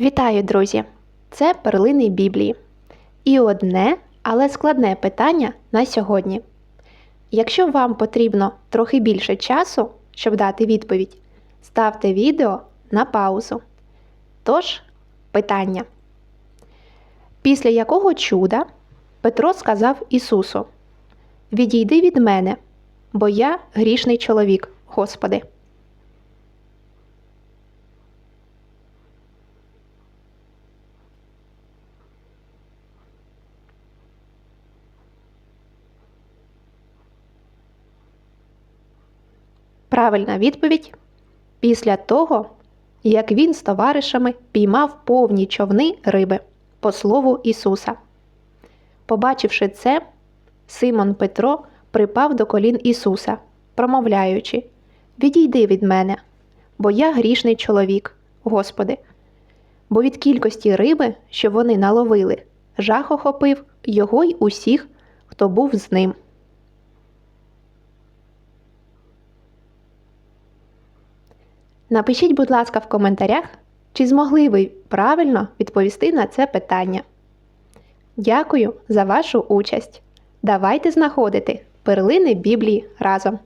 Вітаю, друзі! Це перлини Біблії. І одне, але складне питання на сьогодні. Якщо вам потрібно трохи більше часу, щоб дати відповідь, ставте відео на паузу. Тож, питання. Після якого чуда Петро сказав Ісусу: Відійди від мене, бо я грішний чоловік, Господи. Правильна відповідь після того, як він з товаришами піймав повні човни риби по слову Ісуса. Побачивши це, Симон Петро припав до колін Ісуса, промовляючи: Відійди від мене, бо я грішний чоловік, Господи. Бо від кількості риби, що вони наловили, жах охопив його й усіх, хто був з ним. Напишіть, будь ласка, в коментарях, чи змогли ви правильно відповісти на це питання. Дякую за вашу участь! Давайте знаходити перлини Біблії разом!